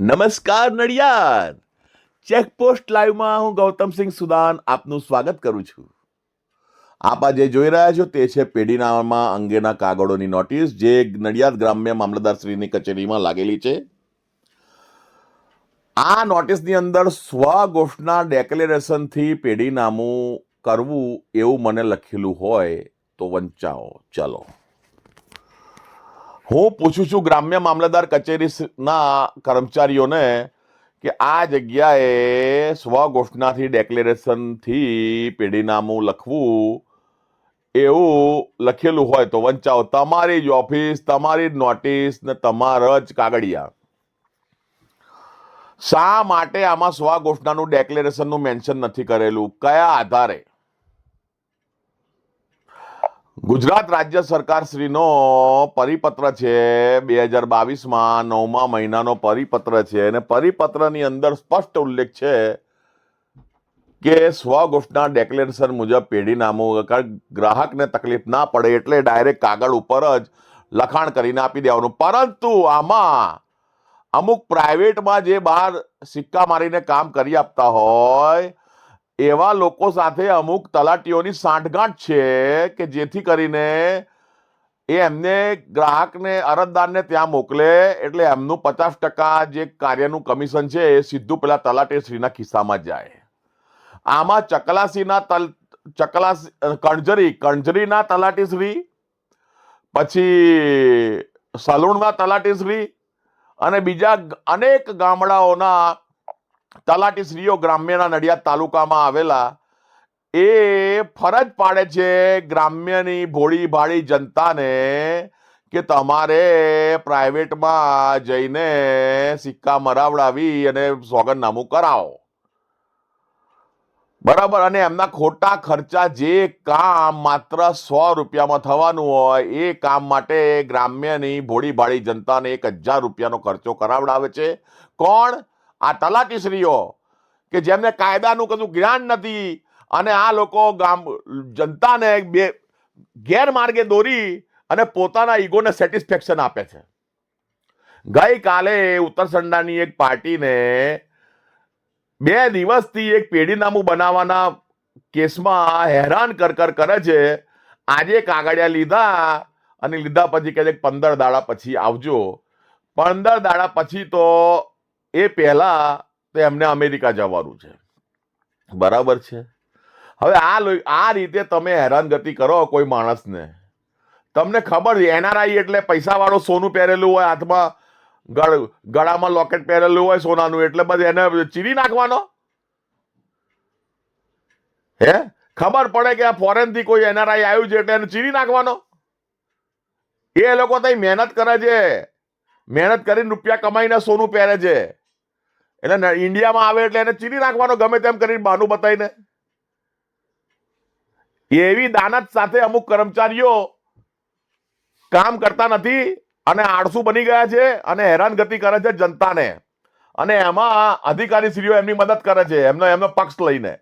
નમસ્કાર નડિયાદ. ચેકપોસ્ટ લાઈવમાં હું ગૌતમસિંહ સુદાન આપનું સ્વાગત કરું છું. આપ આજે જોઈ રહ્યા છો તે છે પેઢીનામાં અંગેના કાગળોની નોટિસ જે નડિયાદ ગ્રામ્ય મામલતદારશ્રીની કચેરીમાં લાગેલી છે. આ નોટિસની અંદર સ્વ ઘોષણા ડેક્લેરેશનથી પેઢીનામું કરવું એવું મને લખેલું હોય તો વંચાવો. ચલો. હું પૂછું છું ગ્રામ્ય મામલતદાર કચેરીના કર્મચારીઓને કે આ જગ્યાએ સ્વઘોષણાથી ડેક્લેરેશનથી પેઢીનામું લખવું એવું લખેલું હોય તો વંચાવો. તમારી જ ઓફિસ તમારી જ નોટિસ ને તમારા જ કાગળિયા. શા માટે આમાં સ્વઘોષણાનું ડેક્લેરેશનનું મેન્શન નથી કરેલું? કયા આધારે? ગુજરાત રાજ્ય સરકાર શ્રીનો પરિપત્ર છે બે હજાર બાવીસમાં નવમા મહિનાનો પરિપત્ર છે અને પરિપત્રની અંદર સ્પષ્ટ ઉલ્લેખ છે કે સ્વઘોષણા ડેક્લેરેશન મુજબ પેઢીનામું ગ્રાહકને તકલીફ ના પડે એટલે ડાયરેક્ટ કાગળ ઉપર જ લખાણ કરીને આપી દેવાનું. પરંતુ આમાં અમુક પ્રાઇવેટમાં જે બહાર સિક્કા મારીને કામ કરી આપતા હોય એવા લોકો સાથે અમુક તલાટીઓની સાંઠગાંઠ છે કે જેથી કરીને એ એમને ગ્રાહકને, અરજદારને ત્યાં મોકલે. એટલે એમનું પચાસ ટકા જે કાર્યનું કમિશન છે એ સીધું પેલા તલાટીશ્રીના ખિસ્સામાં જાય. આમાં ચકલાસીના તલ, ચકલાસ કણજરી, કણજરીના તલાટીશ્રી, પછી સલૂણના તલાટીશ્રી અને બીજા અનેક ગામડાઓના તલાટીશ્રીઓ ગ્રામ્યના નડિયાદ તાલુકામાં આવેલા એ ફરજ પાડે છે ગ્રામ્યની ભોળી ભાળી જનતાને કે તમારે પ્રાઇવેટમાં જઈને સિક્કા મરાવડાવી અને સોગંદનામું કરાવો. બરાબર, અને એમના ખોટા ખર્ચા જે કામ માત્ર સો રૂપિયામાં થવાનું હોય, એ કામ માટે ગ્રામ્યની ભોળી ભાળી જનતાને એક હજાર રૂપિયાનો ખર્ચો કરાવડાવે છે. કોણ? આ તલાટીશ્રીઓ કે જેમને કાયદાનું કશું જ્ઞાન નથી અને આ લોકો ગામ, જનતાને બે ગેરમાર્ગે દોરી અને પોતાના ઈગોને સેટિસ્ફેક્શન આપે છે. ગઈકાલે ઉત્તરસંડાની એક પાર્ટીને બે દિવસથી એક પેઢીનામું બનાવવાના કેસમાં હેરાન કર કર છે. આજે કાગળિયા લીધા અને લીધા પછી કહે છે પંદર દાડા પછી આવજો. પંદર દાડા પછી તો એ પહેલાં તો એમને અમેરિકા જવાનું છે. બરાબર છે? હવે આ આ રીતે તમે હેરાનગતિ કરો કોઈ માણસને. તમને ખબર છે એનઆરઆઈ એટલે પૈસાવાળો સોનું પહેરેલું હોય, હાથમાં ગળ, ગળામાં લોકેટ પહેરેલું હોય સોનાનું, એટલે બધું એને ચીરી નાખવાનો? હે? ખબર પડે કે આ ફોરેનથી કોઈ એનઆરઆઈ આવ્યું છે એટલે એને ચીરી નાખવાનો? એ લોકો ત્યાં મહેનત કરે છે. મહેનત કરીને રૂપિયા કમાઈને સોનું પહેરે છે. એટલે ઇન્ડિયામાં આવે એટલે એને ચીરી નાખવાનો ગમે તેમ કરીને બહાનું બતાવીને. એવી દાનત સાથે અમુક કર્મચારીઓ કામ કરતા નથી અને આળસુ બની ગયા છે અને હેરાનગતિ કરે છે જનતાને. અને એમાં અધિકારીશ્રીઓ એમની મદદ કરે છે, એમનો એમનો પક્ષ લઈને.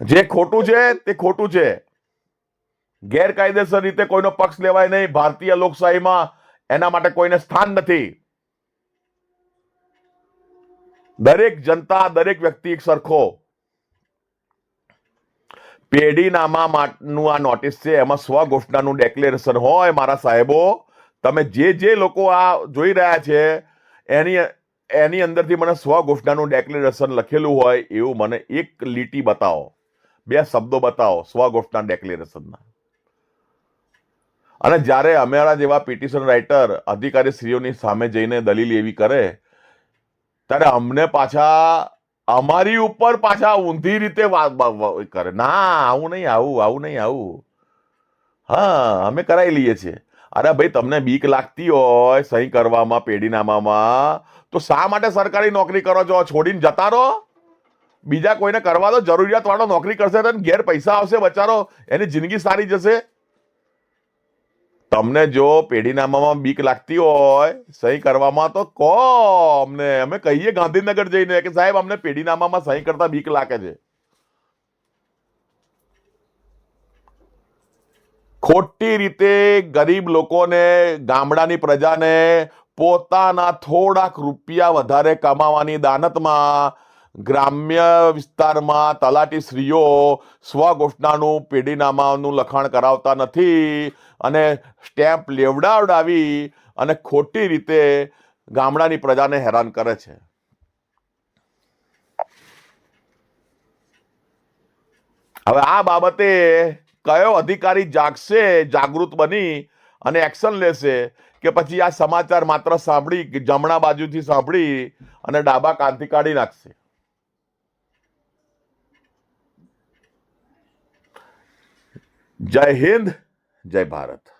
જે ખોટું છે તે ખોટું છે. ગેરકાયદેસર રીતે કોઈનો પક્ષ લેવાય નહીં. ભારતીય લોકશાહીમાં એના માટે કોઈને સ્થાન નથી. દરેક જનતા, દરેક વ્યક્તિ એક સરખો. પેઢીનામા માટેનું આ નોટિસ છે. એમાં સ્વઘોષણાનું ડેક્લેરેશન હોય, મારા સાહેબો. તમે જે જે લોકો આ જોઈ રહ્યા છે, એની એની અંદરથી મને સ્વઘોષણાનું ડેક્લેરેશન લખેલું હોય એવું મને એક લીટી બતાવો. બે શબ્દો બતાવો સ્વઘોષણા ડેક્લેરેશનના અને જ્યારે અમારા જેવા પિટિશન રાઇટર અધિકારી શ્રીઓની સામે જઈને દલીલ એવી કરે, ત્યારે અમને પાછા, અમારી ઉપર પાછા ઊંધી રીતે વા- વા- વા- કરે. ના, આવું નહીં, આવું આવું નહીં, આવું. હા, અમે કરાવી લઈએ છીએ. અરે ભાઈ, તમને બીક લાગતી હોય સહી કરવામાં, પેઢીનામામાં, તો શા માટે સરકારી નોકરી કરો છો? છોડીને જતા રહો. બીજા કોઈને કરવા દો. જરૂરિયાત વાળો નોકરી કરશે તો ઘેર પૈસા આવશે, બચારો. એની જિંદગી સારી જશે. તમને જો પેઢીનામામાં બીક લાગતી હોય, સહી કરવામાં તો કહો અમને અમે કહીએ ગાંધીનગર જઈને કે સાહેબ, અમને પેઢીનામામાં સહી કરતા બીક લાગે છે. ખોટી રીતે ગરીબ લોકોને, ગામડાની પ્રજાને પોતાના થોડાક રૂપિયા વધારે કમાવાની દાનતમાં ગ્રામ્ય વિસ્તારમાં તલાટી સ્ત્રીઓ સ્વઘોષણાનું પેઢીનામાનું લખાણ કરાવતા નથી. અને સ્ટેમ્પ લેવડાવડાવી અને ખોટી રીતે ગામડાની પ્રજાને હેરાન કરે છે. હવે આ બાબતે કયો અધિકારી જાગશે, જાગૃત બની અને એક્શન લેશે કે પછી આ સમાચાર માત્ર સાંભળી જમણા બાજુથી સાંભળી અને ડાબા કાંતિ કાઢી નાખશે? જય હિન્દ. જય ભારત.